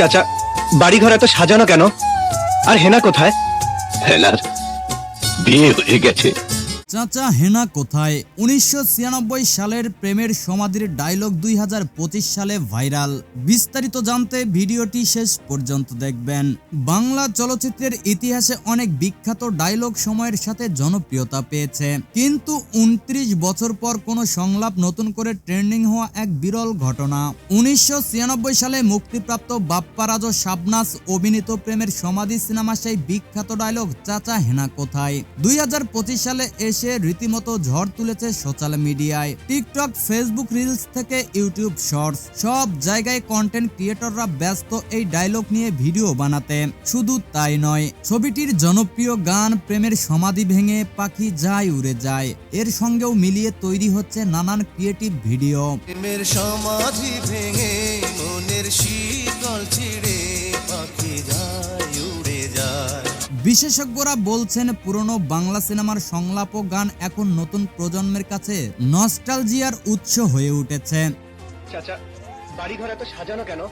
চাচা বাড়িঘর এত সাজানো কেন? আর হেনা কোথায়? হেনার বিয়ে হয়ে গেছে। চাচা হেনা কোথায়? উনিশশো ছিয়ানব্বই সালের প্রেমের সমাধির ডায়লগ দুই হাজার পঁচিশ সালে ভাইরাল। বিস্তারিত জানতে ভিডিওটি শেষ পর্যন্ত দেখবেন। বাংলা চলচ্চিত্রের ইতিহাসে অনেক বিখ্যাত ডায়লগ সময়ের সাথে জনপ্রিয়তা পেয়েছে। কিন্তু উনত্রিশ বছর পর কোনো সংলাপ নতুন করে ট্রেন্ডিং হওয়া এক বিরল ঘটনা। উনিশশো ছিয়ানব্বই সালে মুক্তিপ্রাপ্ত বাপ্পারাজ শাবনাস অভিনীত প্রেমের সমাধি সিনেমা সেই বিখ্যাত ডায়লগ চাচা হেনা কোথায়? দুই হাজার পঁচিশ সালে এসে রীতিমতো ঝড় তুলেছে সোশ্যাল মিডিয়ায়। টিকটক, ফেসবুক রিলস থেকে ইউটিউব শর্টস, সব জায়গায় কন্টেন্ট ক্রিয়েটররা ব্যস্ত এই ডায়লগ নিয়ে ভিডিও বানাতে শুধু তাই নয়, ছবিটির জনপ্রিয় গান, প্রেমের সমাধি ভেঙে পাখি যায় উড়ে যায়। এর সঙ্গেও মিলিয়ে তৈরি হচ্ছে নানান ক্রিয়েটিভ ভিডিও প্রেমের সমাধি বিশেষজ্ঞরা বলছেন পুরনো বাংলা সিনেমার সংলাপ ও গান এখন নতুন প্রজন্মের কাছে নস্টালজিয়ার উৎস হয়ে উঠেছে। চাচা বাড়িঘর এত সাজানো কেন?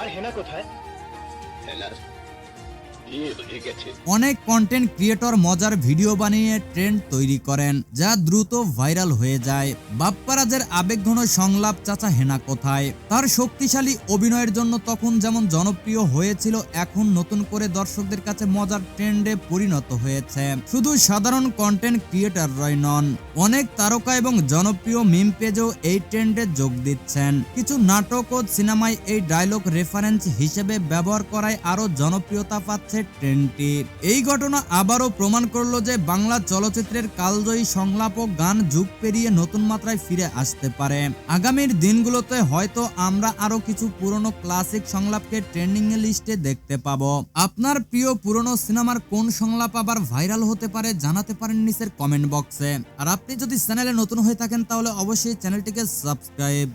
আর হেনা কোথায়? অনেক কন্টেন্ট ক্রিয়েটর মজার ভিডিও বানিয়ে ট্রেন্ড তৈরি করেন, যা দ্রুত ভাইরাল হয়ে যায়। বাপ্পারাজের আবেগঘন সংলাপ চাচা হেনা কোথায়? তার শক্তিশালী অভিনয়ের জন্য তখন যেমন জনপ্রিয় হয়েছিল, এখন নতুন করে দর্শকদের কাছে মজার ট্রেন্ডে পরিণত হয়েছে। শুধু সাধারণ কন্টেন্ট ক্রিয়েটররাই নন, অনেক তারকা এবং জনপ্রিয় মিম পেজও এই ট্রেন্ডে যোগ দিচ্ছেন। কিছু নাটক ও সিনেমায় এই ডায়লগ রেফারেন্স হিসেবে ব্যবহার করায় আরও জনপ্রিয়তা পাচ্ছে ট্রেন্ডটি এই ঘটনা আবারও প্রমাণ করল যে বাংলা চলচ্চিত্রের কালজয়ী সংলাপ ও গান যুগ পেরিয়ে নতুন মাত্রায় ফিরে আসতে পারে। আগামীর দিনগুলোতে হয়তো আমরা আরও কিছু পুরনো ক্লাসিক সংলাপকে ট্রেন্ডিং এর লিস্টে দেখতে পাবো। আপনার প্রিয় পুরনো সিনেমার কোন সংলাপ আবার ভাইরাল হতে পারে জানাতে পারেন নিচের কমেন্ট বক্সে। আর আপনি যদি চ্যানেলে নতুন হয়ে থাকেন তাহলে অবশ্যই চ্যানেলটিকে সাবস্ক্রাইব।